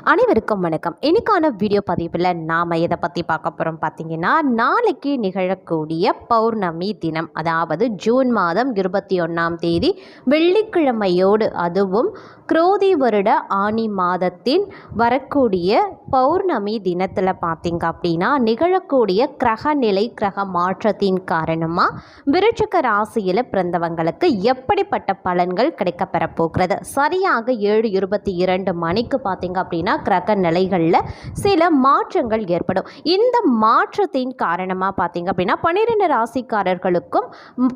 அனைவருக்கும் வணக்கம். இன்னைக்கான வீடியோ பதிவில் நாம் எதை பற்றி பார்க்க போகிறோம் பார்த்தீங்கன்னா நாளைக்கு நிகழக்கூடிய பௌர்ணமி தினம் அதாவது ஜூன் மாதம் இருபத்தி ஒன்றாம் தேதி வெள்ளிக்கிழமையோடு அதுவும் குரோதி வருட ஆனி மாதத்தின் வரக்கூடிய பௌர்ணமி தினத்தில் பார்த்தீங்க அப்படின்னா நிகழக்கூடிய கிரக நிலை கிரக மாற்றத்தின் காரணமாக விருச்சிக ராசியில் பிறந்தவங்களுக்கு எப்படிப்பட்ட பலன்கள் கிடைக்கப்பெற போகிறது? சரியாக ஏழு இருபத்தி இரண்டு மணிக்கு பார்த்தீங்க அப்படின்னா கிரக நிலைகளில் சில மாற்றங்கள் ஏற்படும். இந்த மாற்றத்தின் காரணமாக பார்த்தீங்க அப்படின்னா பன்னிரெண்டு ராசிக்காரர்களுக்கும்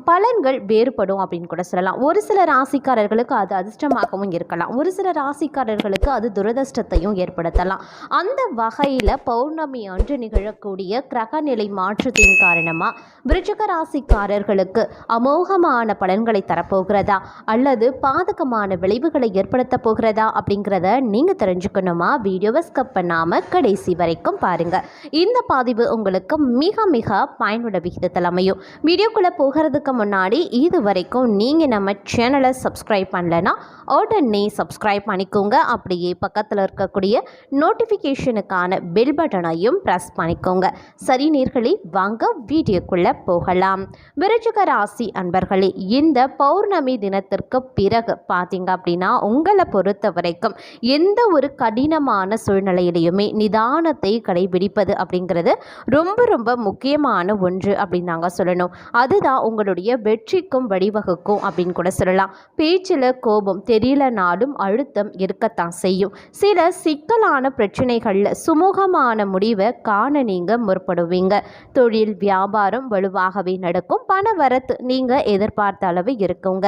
பலன்கள் வேறுபடும் அப்படின்னு கூட சொல்லலாம். ஒரு சில ராசிக்காரர்களுக்கு அது அதிர்ஷ்டமாகவும் இருக்கலாம். ஒரு சில ராசிக்காரர்களுக்கு அது துரதிர்ஷ்டத்தையும் ஏற்படுத்தலாம். அந்த வகையில் பௌர்ணமி அன்று நிகழக்கூடிய கிரக நிலை மாற்றத்தின் காரணமாக விருச்சிக ராசிக்காரர்களுக்கு அமோகமான பலன்களை தரப்போகிறதா? அல்லது பாதகமான விளைவுகளை ஏற்படுத்த போகிறதா? அப்படிங்கிறத நீங்கள் தெரிஞ்சுக்கணுமா? வீடியோவை ஸ்கப் பண்ணாமல் கடைசி வரைக்கும் பாருங்கள் இந்த பதிவு உங்களுக்கு மிக மிக பயனுள்ள விகிதத்தில் அமையும். வீடியோக்குள்ளே போகிறதுக்கு முன்னாடி இது வரைக்கும் நீங்கள் நம்ம சேனலை சப்ஸ்கிரைப் பண்ணலைன்னா உடனே சப்ஸ்கிரைப் பண்ணிக்கோங்க. அப்படியே பக்கத்தில் இருக்கக்கூடிய நோட்டிஃபிகேஷனுக்கான பெல் பட்டனையும் ப்ரெஸ் பண்ணிக்கோங்க. சரி நேர்களே வாங்க வீடியோக்குள்ளே போகலாம். விருச்சிக ராசி அன்பர்களே இந்த பௌர்ணமி தினத்திற்கு பிறகு பார்த்தீங்க அப்படின்னா உங்களை பொறுத்த வரைக்கும் எந்த ஒரு கடின கடினமான சூழ்நிலையிலையுமே நிதானத்தை கடைபிடிப்பது அப்படிங்கிறது ரொம்ப ரொம்ப முக்கியமான ஒன்று அப்படின்னு நாங்கள் சொல்லணும். அதுதான் உங்களுடைய வெற்றிக்கும் வழிவகுக்கும் அப்படின்னு கூட சொல்லலாம். பேச்சில் கோபம் தெரியலனாலும் அழுத்தம் இருக்கத்தான் செய்யும். சில சிக்கலான பிரச்சனைகளில் சுமூகமான முடிவை காண நீங்கள் முற்படுவீங்க. தொழில் வியாபாரம் வலுவாகவே நடக்கும். பண வரத்து நீங்கள் எதிர்பார்த்த அளவு இருக்குங்க.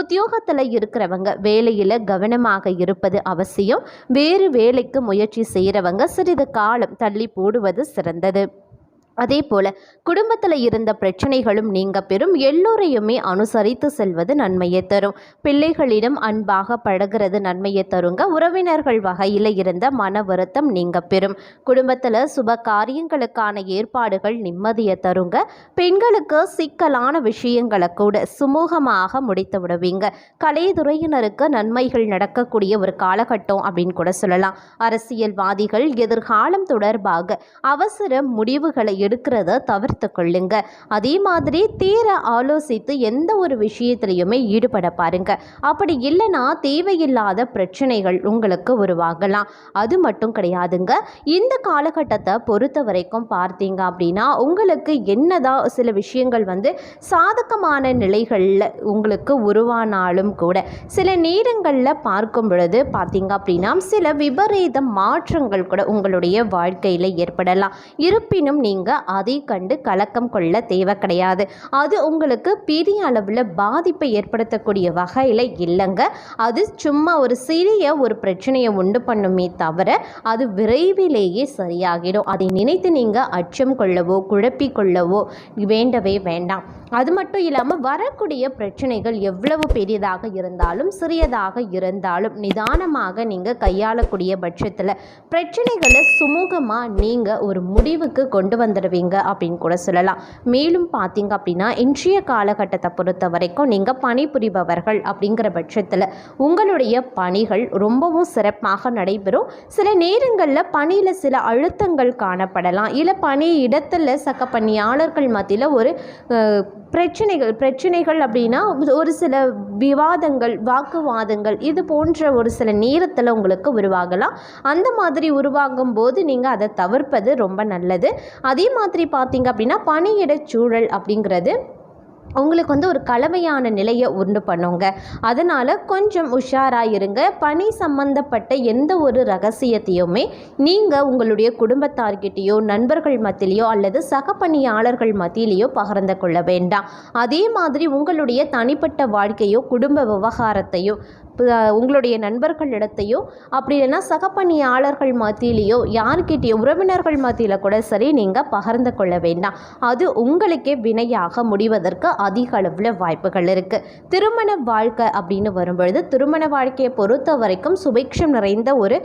உத்தியோகத்தில் இருக்கிறவங்க வேலையில் கவனமாக இருப்பது அவசியம். வேறு வேலைக்கு முயற்சி செய்கிறவங்க சிறிது காலம் தள்ளி போடுவது சிறந்தது. அதே போல் குடும்பத்தில் இருந்த பிரச்சனைகளும் நீங்க பெறும். எல்லோரையுமே அனுசரித்து செல்வது நன்மையை தரும். பிள்ளைகளிடம் அன்பாக பழகிறது நன்மையை தருங்க. உறவினர்கள் வகையில் இருந்த மன வருத்தம் நீங்க பெறும். குடும்பத்தில் சுப காரியங்களுக்கான ஏற்பாடுகள் நிம்மதியை தருங்க. பெண்களுக்கு சிக்கலான விஷயங்களை கூட சுமூகமாக முடித்து விடுவீங்க. கலைத்துறையினருக்கு நன்மைகள் நடக்கக்கூடிய ஒரு காலகட்டம் அப்படின்னு கூட சொல்லலாம். அரசியல்வாதிகள் எதிர்காலம் தொடர்பாக அவசர முடிவுகளை எடுக்கிறத தவிர்த்து கொள்ளுங்க. அதே மாதிரி தீர ஆலோசித்து எந்த ஒரு விஷயத்திலையுமே ஈடுபட பாருங்க. அப்படி இல்லைன்னா தேவையில்லாத பிரச்சனைகள் உங்களுக்கு உருவாகலாம். அது மட்டும் கிடையாதுங்க. இந்த காலகட்டத்தை பொறுத்த வரைக்கும் பார்த்தீங்க அப்படின்னா உங்களுக்கு என்னதான் சில விஷயங்கள் வந்து சாதகமான நிலைகளில் உங்களுக்கு உருவானாலும் கூட சில நேரங்களில் பார்க்கும் பொழுது பார்த்தீங்க அப்படின்னா சில விபரீத மாற்றங்கள் கூட உங்களுடைய வாழ்க்கையில் ஏற்படலாம். இருப்பினும் நீங்கள் அதை கண்டு கலக்கம் கொள்ள தேவை கிடையாது. அது உங்களுக்கு பெரிய அளவில் பாதிப்பை ஏற்படுத்தக்கூடிய வகையில் இல்லைங்க. அது சும்மா ஒரு சிறிய ஒரு பிரச்சனையை உண்டு பண்ணுமே தவிர அது விரைவிலேயே சரியாகிடும். அதை நினைத்து நீங்கள் அச்சம் கொள்ளவோ குழப்பிக்கொள்ளவோ வேண்டவே வேண்டாம். அது மட்டும் இல்லாமல் வரக்கூடிய பிரச்சனைகள் எவ்வளவு பெரியதாக இருந்தாலும் சிறியதாக இருந்தாலும் நிதானமாக நீங்கள் கையாளக்கூடிய பட்சத்தில் பிரச்சனைகளை சுமூகமாக நீங்கள் ஒரு முடிவுக்கு கொண்டு வந்துடுவீங்க அப்படின்னு கூட சொல்லலாம். மேலும் பார்த்தீங்க அப்படின்னா இன்றைய காலகட்டத்தை பொறுத்த வரைக்கும் நீங்கள் பணிபுரிபவர்கள் அப்படிங்கிற பட்சத்தில் உங்களுடைய பணிகள் ரொம்பவும் சிறப்பாக நடைபெறும். சில நேரங்களில் பணியில் சில அழுத்தங்கள் காணப்படலாம். இல்லை பணி இடத்துல சக பணியாளர்கள் மத்தியில் ஒரு பிரச்சனைகள் பிரச்சனைகள் அப்படின்னா ஒரு சில விவாதங்கள் வாக்குவாதங்கள் இது போன்ற ஒரு சில நேரத்தில் உங்களுக்கு உருவாகலாம். அந்த மாதிரி உருவாகும் போது நீங்கள் அதை தவிர்ப்பது ரொம்ப நல்லது. அதே மாதிரி பார்த்தீங்க அப்படின்னா பணியிட சூழல் அப்படிங்கிறது உங்களுக்கு வந்து ஒரு கலவையான நிலையை உண்டு பண்ணுங்க. அதனால் கொஞ்சம் உஷாராக இருங்க. பணி சம்பந்தப்பட்ட எந்த ஒரு ரகசியத்தையுமே நீங்கள் உங்களுடைய குடும்பத்தார்கிட்டேயோ நண்பர்கள் மத்தியிலையோ அல்லது சக பணியாளர்கள் மத்தியிலையோ பகிர்ந்து கொள்ள வேண்டாம். அதே மாதிரி உங்களுடைய தனிப்பட்ட வாழ்க்கையோ குடும்ப விவகாரத்தையோ உங்களுடைய நண்பர்களிடத்தையோ அப்படி இல்லைன்னா சகப்பணியாளர்கள் மத்தியிலேயோ மத்தியிலையோ உறவினர்கள் மத்தியில் கூட சரி நீங்கள் பகிர்ந்து கொள்ள வேண்டாம். அது உங்களுக்கே வினையாக முடிவதற்கு அதிக அளவில் வாய்ப்புகள் இருக்குது திருமண வாழ்க்கை அப்படின்னு வரும்பொழுது திருமண வாழ்க்கையை பொறுத்த வரைக்கும் சுபிக்ஷம் நிறைந்த ஒரு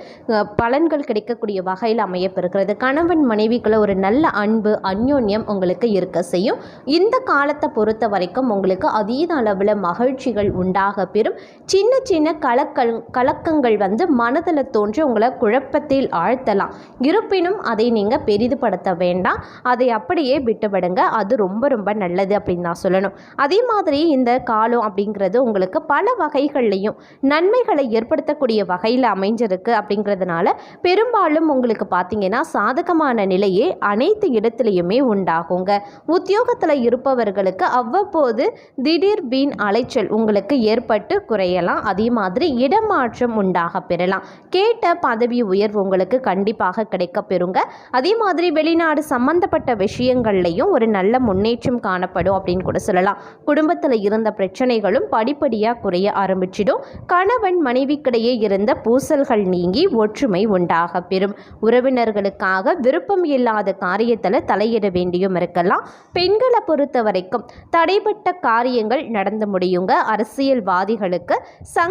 பலன்கள் கிடைக்கக்கூடிய வகையில் அமையப்பெறுகிறது. கணவன் மனைவிக்குள்ள ஒரு நல்ல அன்பு அந்யோன்யம் உங்களுக்கு இருக்க செய்யும். இந்த காலத்தை பொறுத்த வரைக்கும் உங்களுக்கு அதீத அளவில் மகிழ்ச்சிகள் உண்டாக பெறும். சின்ன சின்ன சின்ன கலக்கல் கலக்கங்கள் வந்து மனதில் தோன்றி உங்களை குழப்பத்தில் ஆழ்த்தலாம். இருப்பினும் அதை நீங்கள் பெரிதுபடுத்த வேண்டாம். அதை அப்படியே விட்டுவிடுங்க. அது ரொம்ப ரொம்ப நல்லது அப்படின்னு தான் சொல்லணும். அதே மாதிரி இந்த காலம் அப்படிங்கிறது உங்களுக்கு பல வகைகள்லையும் நன்மைகளை ஏற்படுத்தக்கூடிய வகையில் அமைஞ்சிருக்கு அப்படிங்கிறதுனால பெரும்பாலும் உங்களுக்கு பார்த்தீங்கன்னா சாதகமான நிலையே அனைத்து இடத்துலையுமே உண்டாகுங்க. உத்தியோகத்தில் இருப்பவர்களுக்கு அவ்வப்போது திடீர் வீண் அலைச்சல் உங்களுக்கு ஏற்பட்டு குறையலாம். அதே மாதிரி இடமாற்றம் உண்டாக பெறலாம். கேட்ட பதவி உயர்வு உங்களுக்கு கண்டிப்பாக கிடைக்க பெறுங்க. அதே மாதிரி வெளிநாடு சம்பந்தப்பட்ட விஷயங்கள்லையும் ஒரு நல்ல முன்னேற்றம் காணப்படும் அப்படின்னு கூட சொல்லலாம். குடும்பத்தில் இருந்த பிரச்சனைகளும் படிப்படியாக குறைய ஆரம்பிச்சிடும். கணவன் மனைவிக்கிடையே இருந்த பூசல்கள் நீங்கி ஒற்றுமை உண்டாக பெறும். உறவினர்களுக்காக விருப்பம் இல்லாத காரியத்தில் தலையிட வேண்டியும் இருக்கலாம். பெண்களை பொறுத்த வரைக்கும் தடைப்பட்ட காரியங்கள் நடந்து முடியுங்க. அரசியல்வாதிகளுக்கு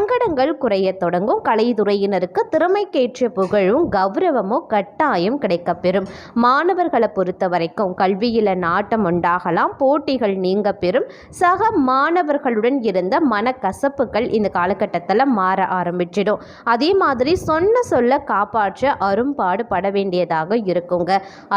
சங்கடங்கள் குறைய தொடங்கும். கலைத்துறையினருக்கு திறமைக்கேற்ற புகழும் கௌரவமும் கட்டாயம் கிடைக்கப்பெறும். மாணவர்களை பொறுத்த வரைக்கும் கல்வியில் நாட்டம் உண்டாகலாம். போட்டிகள் நீங்க பெறும் சக மாணவர்களுடன் இருந்த மனக்கசப்புகள் இந்த காலகட்டத்தில் மாற ஆரம்பிச்சிடும். அதே மாதிரி சொன்ன சொல்ல காப்பாற்ற அரும்பாடு பட வேண்டியதாக இருக்குங்க.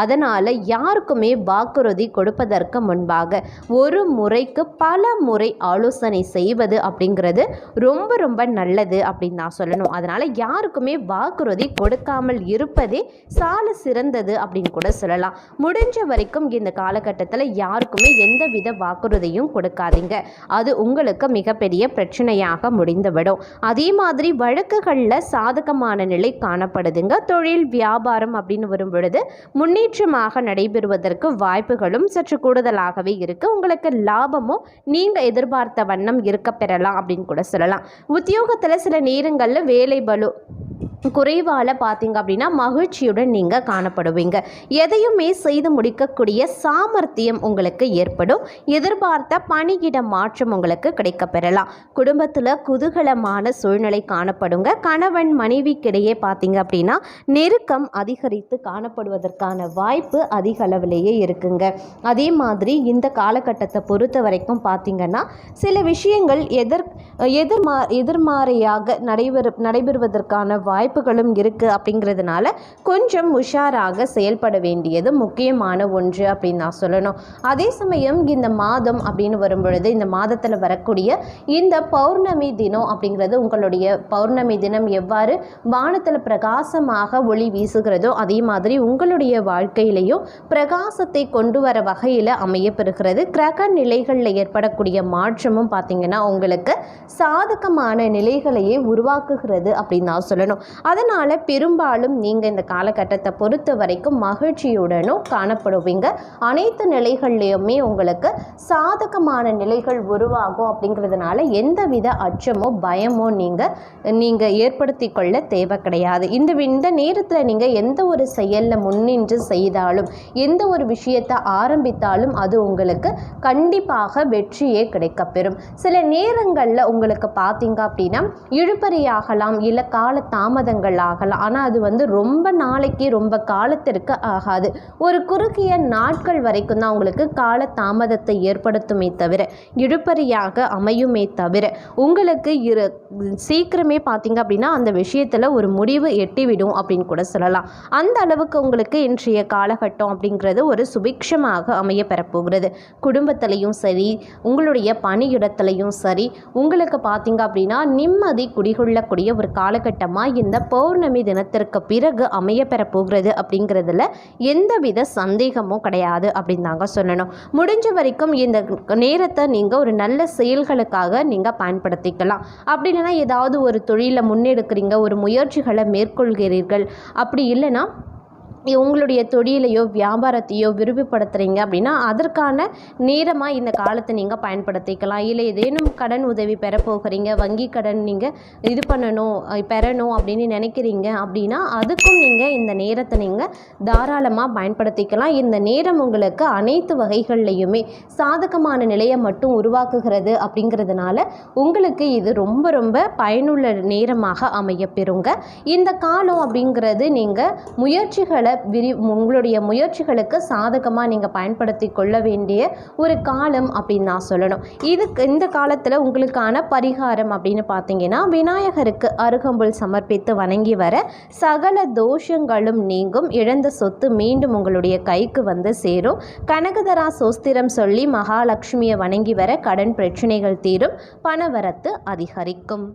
அதனால் யாருக்குமே வாக்குறுதி கொடுப்பதற்கு முன்பாக ஒரு முறைக்கு பல முறை ஆலோசனை செய்வது அப்படிங்கிறது ரொம்ப ரொம்ப ரொம்ப நல்லது அப்படின்னு நான் சொல்லணும். அதனால் யாருக்குமே வாக்குறுதி கொடுக்காமல் இருப்பதே சால சிறந்தது அப்படின்னு கூட சொல்லலாம். முடிஞ்ச வரைக்கும் இந்த காலகட்டத்தில் யாருக்குமே எந்தவித வாக்குறுதியும் கொடுக்காதீங்க. அது உங்களுக்கு மிகப்பெரிய பிரச்சனையாக முடிந்துவிடும். அதே மாதிரி வழக்குகளில் சாதகமான நிலை காணப்படுதுங்க. தொழில் வியாபாரம் அப்படின்னு வரும் பொழுது முன்னேற்றமாக நடைபெறுவதற்கு வாய்ப்புகளும் சற்று கூடுதலாகவே இருக்குது உங்களுக்கு லாபமும் நீங்கள் எதிர்பார்த்த வண்ணம் இருக்க பெறலாம் அப்படின்னு கூட சொல்லலாம். உத்தியோகத்தில் சில நேரங்களில் வேலை பலு குறைவால் பார்த்தீங்க அப்படின்னா மகிழ்ச்சியுடன் நீங்கள் காணப்படுவீங்க. எதையுமே செய்து முடிக்கக்கூடிய சாமர்த்தியம் உங்களுக்கு ஏற்படும். எதிர்பார்த்த பணியிட மாற்றம் உங்களுக்கு கிடைக்க பெறலாம் குடும்பத்தில் குதூகலமான சூழ்நிலை காணப்படுங்க. கணவன் மனைவிக்கிடையே பார்த்தீங்க அப்படின்னா நெருக்கம் அதிகரித்து காணப்படுவதற்கான வாய்ப்பு அதிக அளவிலேயே இருக்குங்க. அதே மாதிரி இந்த காலகட்டத்தை பொறுத்த வரைக்கும் பார்த்தீங்கன்னா சில விஷயங்கள் எதிர் எதிர்மா எதிர்மாறையாக நடைபெறு நடைபெறுவதற்கான வாய்ப்புகளும் இருக்குது அப்படிங்கிறதுனால கொஞ்சம் உஷாராக செயல்பட வேண்டியது முக்கியமான ஒன்று அப்படின்னு நான் சொல்லணும். அதே சமயம் இந்த மாதம் அப்படின்னு வரும்பொழுது இந்த மாதத்தில் வரக்கூடிய இந்த பௌர்ணமி தினம் அப்படிங்கிறது உங்களுடைய பௌர்ணமி தினம் எவ்வாறு வானத்தில் பிரகாசமாக ஒளி வீசுகிறதோ அதே மாதிரி உங்களுடைய வாழ்க்கையிலையும் பிரகாசத்தை கொண்டு வர வகையில் அமையப்பெறுகிறது. கிரக நிலைகளில் ஏற்படக்கூடிய மாற்றமும் பார்த்தீங்கன்னா உங்களுக்கு சாதகமான நிலைகளையே உருவாக்குகிறது அப்படின்னு நான் சொல்லணும். அதனால் பெரும்பாலும் நீங்கள் இந்த காலகட்டத்தை பொறுத்த வரைக்கும் மகிழ்ச்சியுடனும் காணப்படுவீங்க. அனைத்து நிலைகள்லையுமே உங்களுக்கு சாதகமான நிலைகள் உருவாகும் அப்படிங்கிறதுனால எந்தவித அச்சமோ பயமோ நீங்கள் நீங்கள் ஏற்படுத்தி கொள்ள தேவை கிடையாது. இந்த இந்த நேரத்தில் நீங்கள் எந்த ஒரு செயலில் முன்னின்று செய்தாலும் எந்த ஒரு விஷயத்தை ஆரம்பித்தாலும் அது உங்களுக்கு கண்டிப்பாக வெற்றியே கிடைக்கப்பெறும். சில நேரங்களில் உங்களுக்கு பார்த்தீங்க அப்படின்னா இழுபறியாகலாம் இல்லை கால மாதங்கள் ஆகலாம். ஆனால் அது வந்து ரொம்ப நாளைக்கு ரொம்ப காலத்திற்கு ஆகாது. ஒரு குறுகிய நாட்கள் வரைக்கும் தான் உங்களுக்கு கால தாமதத்தை ஏற்படுத்துமே தவிர இழுப்பறியாக அமையுமே தவிர உங்களுக்கு இரு சீக்கிரமே பார்த்தீங்க அப்படின்னா அந்த விஷயத்தில் ஒரு முடிவு எட்டிவிடும் அப்படின்னு கூட சொல்லலாம். அந்த அளவுக்கு உங்களுக்கு இன்றைய காலகட்டம் அப்படிங்கிறது ஒரு சுபிக்ஷமாக அமைய பெறப்போகிறது. குடும்பத்திலையும் சரி உங்களுடைய பணியிடத்துலையும் சரி உங்களுக்கு பார்த்தீங்க அப்படின்னா நிம்மதி குடிகொள்ளக்கூடிய ஒரு காலகட்டமாக இந்த பௌர்ணமி தினத்திற்கு பிறகு அமைய பெறப்போகிறது அப்படிங்கிறதுல எந்தவித சந்தேகமும் கிடையாது அப்படின்னு தாங்க சொல்லணும். முடிஞ்ச வரைக்கும் இந்த நேரத்தை நீங்கள் ஒரு நல்ல செயல்களுக்காக நீங்கள் பயன்படுத்திக்கலாம். அப்படி இல்லைன்னா ஏதாவது ஒரு தொழிலை முன்னெடுக்கிறீங்க ஒரு முயற்சிகளை மேற்கொள்கிறீர்கள். அப்படி இல்லைன்னா உங்களுடைய தொழிலையோ வியாபாரத்தையோ விரிவுபடுத்துகிறீங்க அப்படின்னா அதற்கான நேரமாக இந்த காலத்தை நீங்கள் பயன்படுத்திக்கலாம். இல்லை ஏதேனும் கடன் உதவி பெற போகிறீங்க வங்கி கடன் நீங்கள் இது பண்ணணும் பெறணும் அப்படின்னு நினைக்கிறீங்க அப்படின்னா அதுக்கும் நீங்கள் இந்த நேரத்தை நீங்கள் தாராளமாக பயன்படுத்திக்கலாம். இந்த நேரம் உங்களுக்கு அனைத்து வகைகள்லையுமே சாதகமான நிலையை மட்டும் உருவாக்குகிறது அப்படிங்கிறதுனால உங்களுக்கு இது ரொம்ப ரொம்ப பயனுள்ள நேரமாக அமையப்பெறுங்க இந்த காலம் அப்படிங்கிறது நீங்கள் முயற்சிகளை விரி உங்களுடைய முயற்சிகளுக்கு சாதகமாக நீங்கள் பயன்படுத்தி கொள்ள வேண்டிய ஒரு காலம் அப்படின்னு நான் சொல்லணும். இதுக்கு இந்த காலத்தில் உங்களுக்கான பரிகாரம் அப்படின்னு பார்த்தீங்கன்னா விநாயகருக்கு அருகம்புல் சமர்ப்பித்து வணங்கி வர சகல தோஷங்களும் நீங்கும். இழந்த சொத்து மீண்டும் உங்களுடைய கைக்கு வந்து சேரும். கனகதரா சோஸ்திரம் சொல்லி மகாலட்சுமியை வணங்கி வர கடன் பிரச்சனைகள் தீரும். பணவரத்து அதிகரிக்கும்.